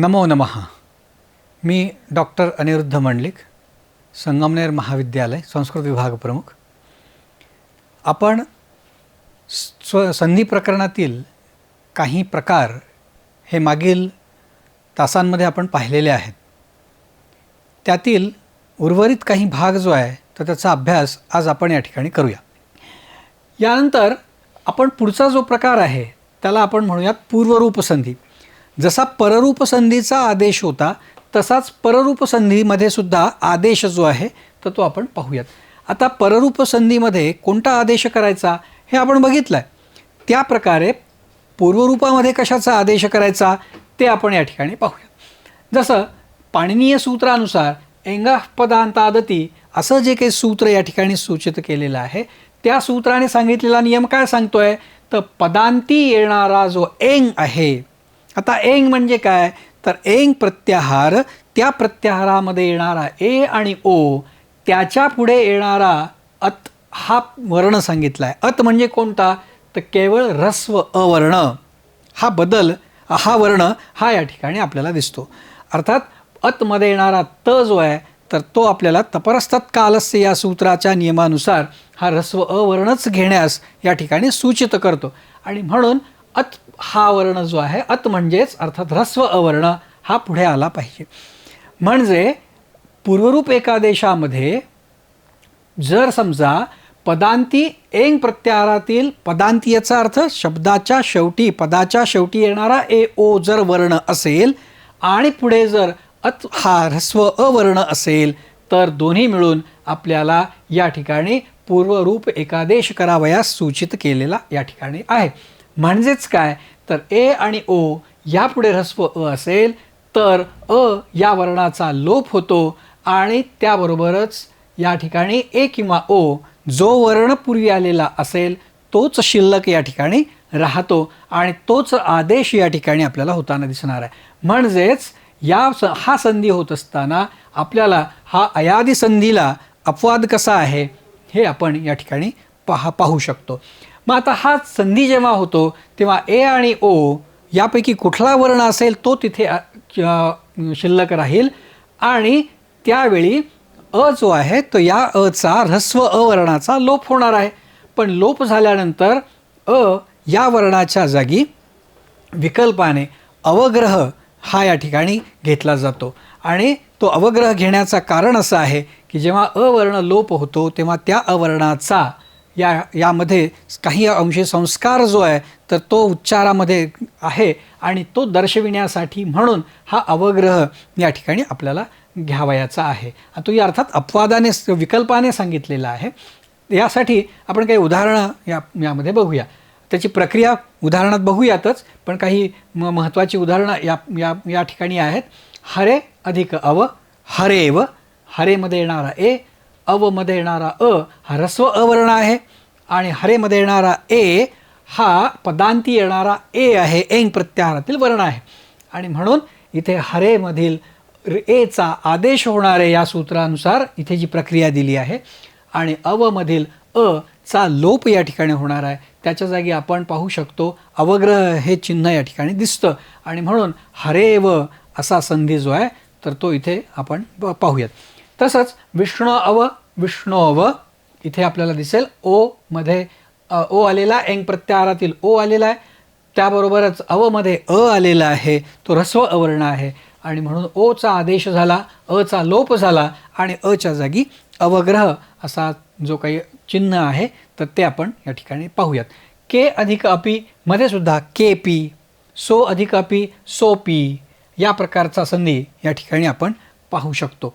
नमो नमः. मी डॉक्टर अनिरुद्ध मंडलिक संगमनेर महाविद्यालय संस्कृत विभाग प्रमुख. आपण स्व संधी प्रकरणातील काही प्रकार हे मागील तासांमध्ये आपण पाहिलेले आहेत. त्यातील उर्वरित काही भाग जो आहे तर त्याचा अभ्यास आज आपण या ठिकाणी करूया. यानंतर आपण पुढचा जो प्रकार आहे त्याला आपण म्हणूयात पूर्वरूपसंधी जसा पररूपसंधीचा आदेश होता तसाच पररूपसंधीमध्ये सुद्धा आदेश जो आहे तर तो आपण पाहूयात. आता पररूपसंधीमध्ये कोणता आदेश करायचा हे आपण बघितलं आहे त्या प्रकारे पूर्वरूपामध्ये कशाचा आदेश करायचा ते आपण या ठिकाणी पाहूयात. जसं पाणिनीय सूत्रानुसार एंगापदांतादती असं जे काही सूत्र या ठिकाणी सूचित केलेलं आहे त्या सूत्राने सांगितलेला नियम काय सांगतोय? तर पदांती येणारा जो एंग आहे आता एंग म्हणजे काय? तर एंग प्रत्याहार त्या प्रत्याहारामध्ये येणारा ए आणि ओ त्याच्या पुढे येणारा अत हा वर्ण सांगितला आहे अत म्हणजे कोणता? तर केवळ रस्व अवर्ण. हा बदल हा वर्ण हा या ठिकाणी आपल्याला दिसतो. अर्थात अतमध्ये येणारा त जो आहे तर तो आपल्याला तपरस्तात कालस्य या सूत्राच्या नियमानुसार हा रस्व अवर्णच घेण्यास या ठिकाणी सूचित करतो. आणि म्हणून अत हा वर्ण जो आहे अत म्हणजेच अर्थात ह्रस्व अवर्ण हा पुढे आला पाहिजे. म्हणजे पूर्वरूप एकादेशामध्ये जर समजा पदांती एंग प्रत्याहारातील पदांती याचा अर्थ शब्दाच्या शेवटी पदाच्या शेवटी येणारा ए ओ जर वर्ण असेल आणि पुढे जर अत हा ह्रस्व अवर्ण असेल तर दोन्ही मिळून आपल्याला या ठिकाणी पूर्वरूप एकादेश करावयास सूचित केलेला या ठिकाणी आहे. म्हणजेच काय? तर ए आणि ओ यापुढे ह्रस्व अ असेल तर अ या वर्णाचा लोप होतो आणि त्याबरोबरच या ठिकाणी ए किंवा ओ जो वर्ण पूर्वी आलेला असेल तोच शिल्लक या ठिकाणी राहतो आणि तोच आदेश या ठिकाणी आपल्याला होताना दिसणार आहे. म्हणजेच या स हा संधी होत असताना आपल्याला हा अयादी संधीला अपवाद कसा आहे हे आपण या ठिकाणी पहा पाहू शकतो. मग आता हा संधी जेव्हा होतो तेव्हा ए आणि ओ यापैकी कुठला वर्ण असेल तो तिथे शिल्लक राहील. आणि त्यावेळी अ जो आहे तो या अचा ह्रस्व अवर्णाचा लोप होणार आहे. पण लोप झाल्यानंतर अ या वर्णाच्या जागी विकल्पाने अवग्रह हा या ठिकाणी घेतला जातो. आणि तो अवग्रह घेण्याचं कारण असं आहे की जेव्हा अवर्ण लोप होतो तेव्हा त्या अवर्णाचा या यामध्ये काही अंशी संस्कार जो आहे तर तो उच्चारामध्ये आहे आणि तो दर्शविण्यासाठी म्हणून हा अवग्रह या ठिकाणी आपल्याला घ्यावयाचा आहे. तो या अर्थात अपवादाने विकल्पाने सांगितलेला आहे. यासाठी आपण काही उदाहरणं या यामध्ये बघूया. त्याची प्रक्रिया उदाहरणात बघूयातच पण काही म महत्त्वाची उदाहरणं या या या ठिकाणी आहेत. हरे अधिक अव हरेव हरेमध्ये येणारा ए अवमध्ये येणारा अ हा ह्रस्व अवर्ण आहे आणि हरेमध्ये येणारा ए हा पदांती येणारा ए आहे एंग प्रत्याहारातील वर्ण आहे. आणि म्हणून इथे हरेमधील एचा आदेश होणारे या सूत्रानुसार इथे जी प्रक्रिया दिली आहे आणि अवमधील अ चा लोप या ठिकाणी होणार आहे. त्याच्या जागी आपण पाहू शकतो अवग्रह हे चिन्ह या ठिकाणी दिसतं. आणि म्हणून हरेव असा संधी जो आहे तर तो इथे आपण पाहूयात. तसंच विष्णू अव विष्णू अव इथे आपल्याला दिसेल ओ मध्ये ओ आलेला एंग प्रत्याहारातील ओ आलेला आहे त्याबरोबरच अवमध्ये अ आलेला आहे तो ह्रस्व अवर्ण आहे. आणि म्हणून ओचा आदेश झाला अचा लोप झाला आणि अच्या जागी अवग्रह असा जो काही चिन्ह आहे तर ते आपण या ठिकाणी पाहूयात. के अधिक अपी मध्ये सुद्धा के पी सो अधिक अपी सो पी या प्रकारचा संधी या ठिकाणी आपण पाहू शकतो.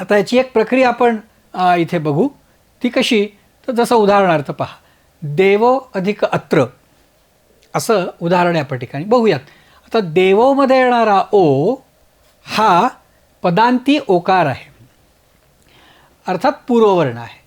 आता याची एक प्रक्रिया आपण इथे बघू. ती कशी? तर जसं उदाहरणार्थ पहा. देवो अधिक अत्र. असं उदाहरण या ठिकाणी. बघूयात. आता देवोमध्ये येणारा ओ हा पदांती ओकार आहे. अर्थात पूर्ववर्ण आहे.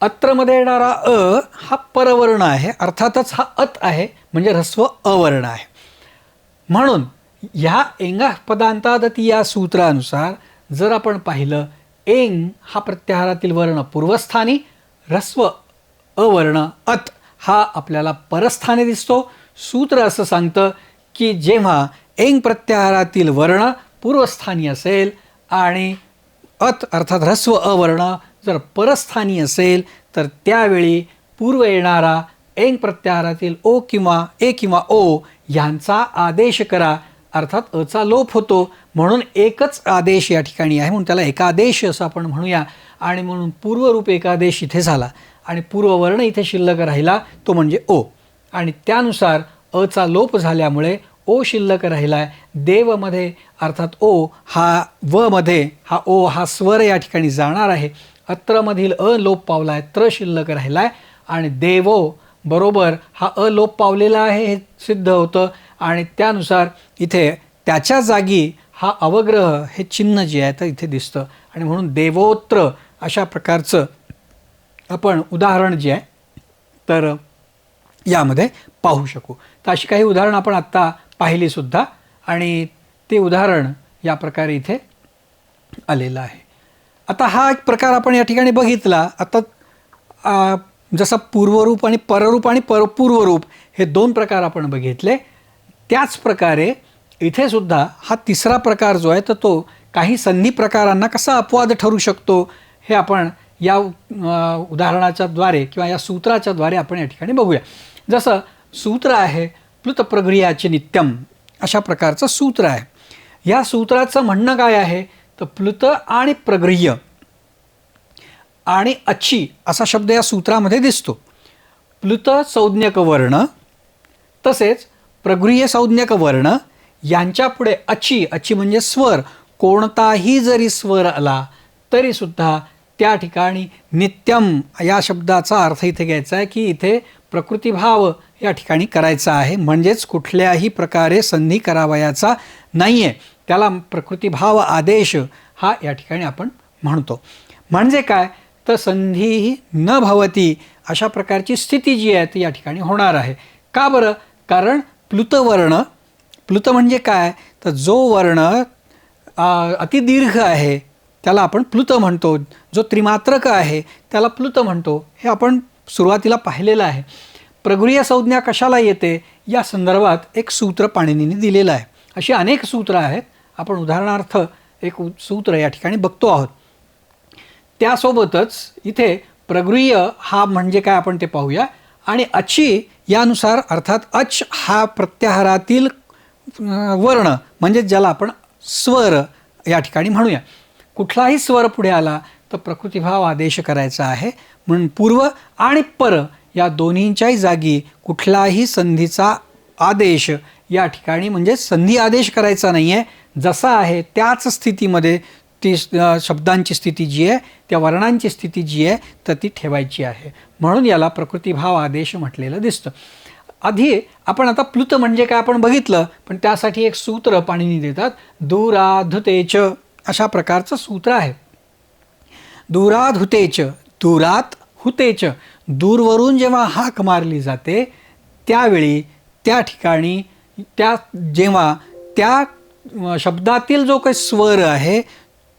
अत्रमध्ये येणारा अ हा परवर्ण आहे. अर्थातच हा अत आहे म्हणजे ह्रस्व अवर्ण आहे. म्हणून ह्या एंगा पदांतादती या सूत्रानुसार जर आपण पाहिलं एंग हा प्रत्याहारातील वर्ण पूर्वस्थानी ह्रस्व अवर्ण अत हा आपल्याला परस्थानी दिसतो. सूत्र असं सांगतं की जेव्हा एंग प्रत्याहारातील वर्ण पूर्वस्थानी असेल आणि अत अर्थात ह्रस्व अवर्ण जर परस्थानी असेल तर त्यावेळी पूर्व येणारा एंग प्रत्याहारातील ओ किंवा ए किंवा ओ ह्यांचा आदेश करा. अर्थात अचा लोप होतो म्हणून एकच आदेश या ठिकाणी आहे. म्हणून त्याला एकादेश असं आपण म्हणूया. आणि म्हणून पूर्वरूप एकादेश इथे झाला. आणि पूर्ववर्ण इथे शिल्लक राहिला तो म्हणजे ओ. आणि त्यानुसार अचा लोप झाल्यामुळे ओ शिल्लक राहिला आहे देवमध्ये अर्थात ओ हा व मध्ये हा ओ हा स्वर या ठिकाणी जाणार आहे. अत्रमधील अ लोप पावला आहे त्र शिल्लक राहिला आहे आणि देवो बरोबर हा अ लोप पावलेला आहे हे सिद्ध होतं. आणि त्यानुसार इथे त्याच्या जागी हा अवग्रह हे चिन्ह जे आहे तर इथे दिसतं. आणि म्हणून देवोत्र अशा प्रकारचं आपण उदाहरण जे आहे तर यामध्ये पाहू शकू. तर अशी काही उदाहरणं आपण आत्ता पाहिलीसुद्धा आणि ते उदाहरण या प्रकारे इथे आलेलं आहे. आता हा एक प्रकार आपण या ठिकाणी बघितला. आता जसं जसा पूर्वरूप आणि पररूप आणि पर पूर्वरूप हे दोन प्रकार आपण बघितले. त्याच प्रकारे इथे सुद्धा हा तिसरा प्रकार जो आहे तर तो काही संधी प्रकारांना कसा अपवाद ठरू शकतो हे आपण या उदाहरणाच्या द्वारे किंवा या सूत्राच्या द्वारे आपण या ठिकाणी बघूया. जसं सूत्र आहे प्लुतप्रक्रियाचे नित्यम अशा प्रकारचं सूत्र आहे. या सूत्राचं म्हणणं काय आहे? तर प्लुत आणि प्रगृह्य आणि अच्छी असा शब्द या सूत्रामध्ये दिसतो. प्लुत संज्ञक वर्ण तसेच प्रगृह्य संज्ञक वर्ण यांच्यापुढे अची अची म्हणजे स्वर. कोणताही जरी स्वर आला तरीसुद्धा त्या ठिकाणी नित्यम या शब्दाचा अर्थ इथे घ्यायचा आहे की इथे प्रकृतिभाव या ठिकाणी करायचा आहे. म्हणजेच कुठल्याही प्रकारे संधी करावयाचा नाही आहे त्याला प्रकृतिभाव आदेश हा या ठिकाणी आपण म्हणतो. म्हणजे काय? तर संधी न भवती अशा प्रकारची स्थिती जी आहे ती या ठिकाणी होणार आहे. का बरं? कारण प्लुतवर्ण प्लुत म्हणजे काय? तर जो वर्ण अतिदीर्घ आहे त्याला आपण प्लुत म्हणतो. जो त्रिमात्रक आहे त्याला प्लुत म्हणतो. हे आपण सुरुवातीला पाहिलेलं आहे. प्रगृह्य संज्ञा कशाला येते? या संदर्भात एक सूत्र पाणिनीने दिलेलं आहे. अशी अनेक सूत्र आहेत. आपण उदाहरणार्थ एक उ- सूत्र या ठिकाणी बघतो आहोत. त्यासोबतच इथे प्रगृह हा म्हणजे काय आपण ते पाहूया. आणि अची यानुसार अर्थात अच हा प्रत्याहारातील वर्ण म्हणजे ज्याला आपण स्वर या ठिकाणी म्हणूया. कुठलाही स्वर पुढे आला तर प्रकृतिभाव आदेश करायचा आहे. म्हणून पूर्व आणि पर या दोन्हींच्याही जागी कुठलाही संधीचा आदेश या ठिकाणी म्हणजे संधी आदेश करायचा नाही आहे जसा आहे त्याच स्थितीमध्ये ती शब्दांची स्थिती जी आहे त्या वर्णांची स्थिती जी आहे तर ती ठेवायची आहे. म्हणून याला प्रकृतिभाव आदेश म्हटलेलं दिसतं. आधी आपण आता प्लुत म्हणजे काय आपण बघितलं पण त्यासाठी एक सूत्र पाणीनी देतात दुराधुतेच. अशा प्रकारचं सूत्र आहे. दुराधुतेच दुरात हुतेच. दूरवरून जेव्हा हाक मारली जाते त्यावेळी त्या ठिकाणी त्या जेव्हा त्या शब्दातील जो काही स्वर आहे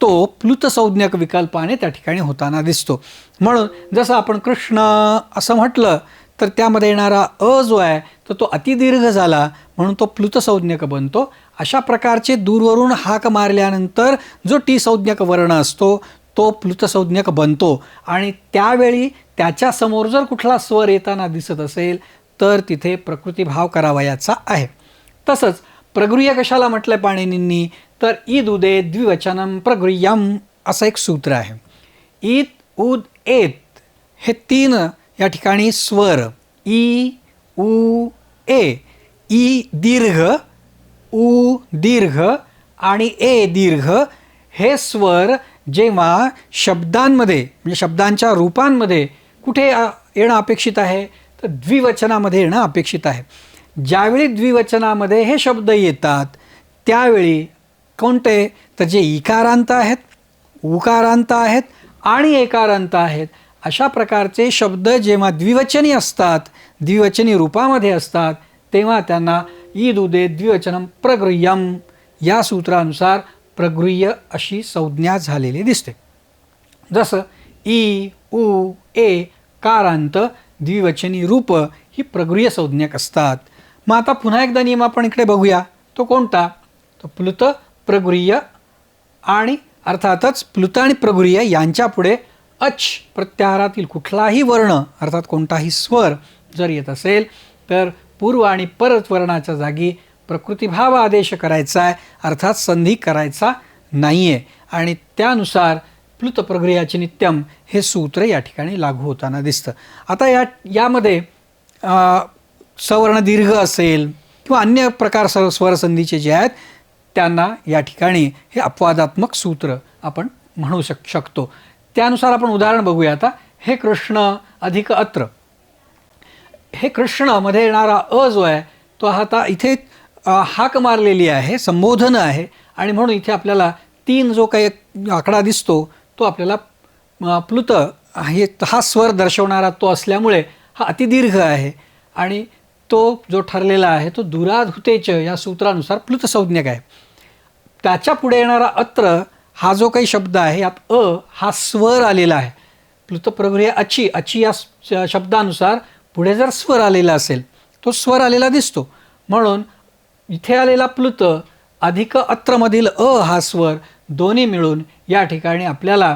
तो प्लुतसंज्ञक विकल्पाने त्या ठिकाणी होताना दिसतो. म्हणून जसं आपण कृष्ण असं म्हटलं तर त्यामध्ये येणारा अ जो आहे तर तो अतिदीर्घ झाला म्हणून तो प्लुतसंज्ञक बनतो. अशा प्रकारचे दूरवरून हाक मारल्यानंतर जो टी संज्ञक वर्ण असतो तो प्लुतसंज्ञक बनतो. आणि त्यावेळी त्याच्यासमोर जर कुठला स्वर येताना दिसत असेल तर तिथे प्रकृतिभाव करावयाचा आहे. तसंच प्रगृह्य कशाला म्हटलं पाणिनींनी? तर ईद उदे द्विवचनम प्रगृयम असं एक सूत्र आहे. ईद उद एत हे तीन या ठिकाणी स्वर. ई उ ए. ई दीर्घ उ दीर्घ आणि ए दीर्घ हे स्वर जेव्हा शब्दांमध्ये म्हणजे शब्दांच्या रूपांमध्ये कुठे येणं अपेक्षित आहे तर द्विवचनामध्ये येणं अपेक्षित आहे. ज्यावेळी द्विवचनामध्ये हे शब्द येतात त्यावेळी कोणते? तर जे इकारांत आहेत उकारांत आहेत आणि एकारांत आहेत. अशा प्रकारचे शब्द जेव्हा द्विवचनी असतात द्विवचनी रूपामध्ये असतात तेव्हा त्यांना ईद उदे द्विवचनम प्रगृह्यम. या सूत्रानुसार प्रगृह्य अशी संज्ञा झालेली दिसते. जसं ई उ ए कारांत द्विवचनी रूप ही प्रगृह्य संज्ञक असतात. मग आता पुन्हा एकदा नियम आपण इकडे बघूया. तो कोणता? तो प्लुत प्रगुरीय आणि अर्थातच प्लुत आणि प्रगुरीय यांच्यापुढे अच प्रत्याहारातील कुठलाही वर्ण अर्थात कोणताही स्वर जर येत असेल तर पूर्व आणि परत वर्णाच्या जागी प्रकृतिभाव आदेश करायचा आहे अर्थात संधी करायचा नाही आहे आणि त्यानुसार प्लुत प्रक्रियाचे नित्यम हे सूत्र या ठिकाणी लागू होताना दिसतं. आता या यामध्ये सवर्ण दीर्घ असेल किंवा अन्य प्रकार स स्वरसंधीचे जे आहेत त्यांना या ठिकाणी हे अपवादात्मक सूत्र आपण म्हणू शक शकतो. त्यानुसार आपण उदाहरण बघूया आता. हे कृष्ण अधिक अत्र. हे कृष्णमध्ये येणारा अ जो आहे तो आता इथे हाक मारलेली आहे संबोधन आहे आणि म्हणून इथे आपल्याला तीन जो काही आकडा दिसतो तो आपल्याला प्लुत हे हा स्वर दर्शवणारा तो असल्यामुळे हा अतिदीर्घ आहे आणि तो जो ठरलेला आहे तो दुराधुतेच या सूत्रानुसार प्लुत संज्ञक आहे. त्याच्या पुढे येणारा अत्र हा जो काही शब्द आहे यात अ हा स्वर आलेला आहे. प्लुतप्रभ्रिया अची अची या शब्दानुसार पुढे जर स्वर आलेला असेल तो स्वर आलेला दिसतो. म्हणून इथे आलेला प्लुत अधिक अत्रमधील अ हा स्वर दोन्ही मिळून या ठिकाणी आपल्याला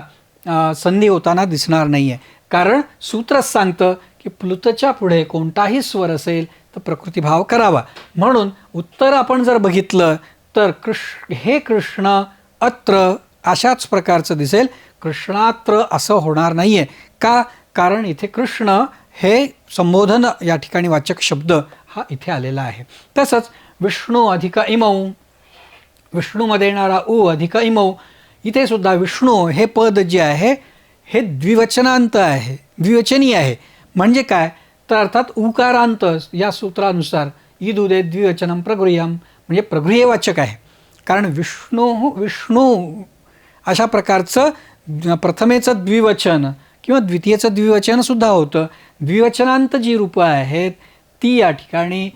संधी होताना दिसणार नाही आहे कारण सूत्रच सांगतं की प्लुतच्या पुढे कोणताही स्वर असेल तर प्रकृतिभाव करावा. म्हणून उत्तर आपण जर बघितलं तर कृष् हे कृष्ण अत्र अशाच प्रकारचं दिसेल. कृष्णात्र असं होणार नाही आहे का? कारण इथे कृष्ण हे संबोधन या ठिकाणी वाचक शब्द हा इथे आलेला आहे. तसंच विष्णू अधिक इमौ. विष्णूमध्ये येणारा उ अधिक इमौ. इथे सुद्धा विष्णू हे पद जे आहे हे द्विवचनांत आहे द्विवचनी आहे. म्हणजे काय? तर अर्थात उकारांत या सूत्रानुसार ईद उदे द्विवचनम प्रगृह्यम. म्हणजे प्रगृहवाचक आहे. कारण विष्णू विष्णू अशा प्रकारचं प्रथमेचं द्विवचन किंवा द्वितीयचं द्विवचनसुद्धा होतं. द्विवचनांत जी रूपं आहेत ती या ठिकाणी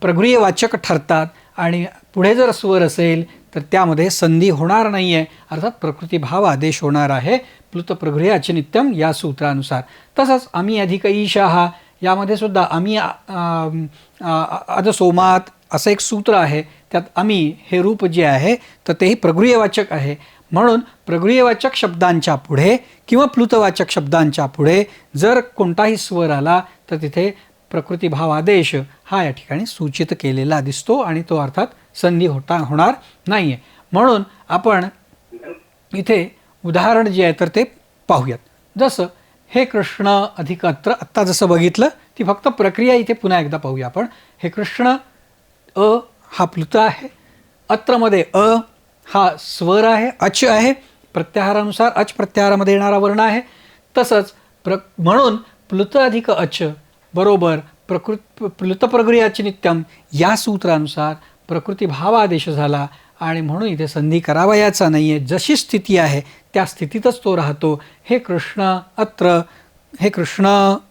प्रगृहवाचक ठरतात. आणि पुढे जर स्वर असेल तर त्यामध्ये संधी होणार नाही आहे अर्थात प्रकृतीभाव आदेश होणार आहे. प्लुत प्रगृह्याचे नित्यम या सूत्रानुसार. तसंच आम्ही अधिक ईशाहा यामध्ये सुद्धा आम्ही अदसोमात असं एक सूत्र आहे त्यात आम्ही हे रूप जे आहे तर तेही प्रगृहवाचक आहे. म्हणून प्रगृहवाचक शब्दांच्या पुढे किंवा प्लुतवाचक शब्दांच्या पुढे जर कोणताही स्वर आला तर तिथे प्रकृतीभाव आदेश हा या ठिकाणी सूचित केलेला दिसतो आणि तो अर्थात संधी होता होणार नाही आहे म्हणून आपण इथे उदाहरण जे आहे तर ते पाहूयात. जसं हे कृष्ण अधिकत्र आत्ता जसं बघितलं ती फक्त प्रक्रिया इथे पुन्हा एकदा पाहूया आपण. हे कृष्ण अ हा प्लुत आहे. अत्रमध्ये अ हा स्वर आहे अच आहे. प्रत्याहारानुसार अच प्रत्याहारामध्ये येणारा वर्ण आहे. तसंच प्र म्हणून प्लुत अधिक अच बरोबर प्रकृत प्लुत नित्यम या सूत्रानुसार प्रकृती भावादेश झाला आणि म्हणून इथे संधी करावयाचा नाही आहे जशी स्थिती आहे त्या स्थितीतच तो राहतो. हे कृष्ण अत्र हे कृष्ण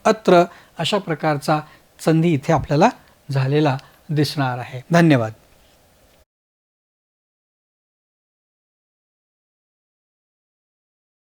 अत्र अशा प्रकारचा संधी इथे आपल्याला झालेला दिसणार आहे. धन्यवाद.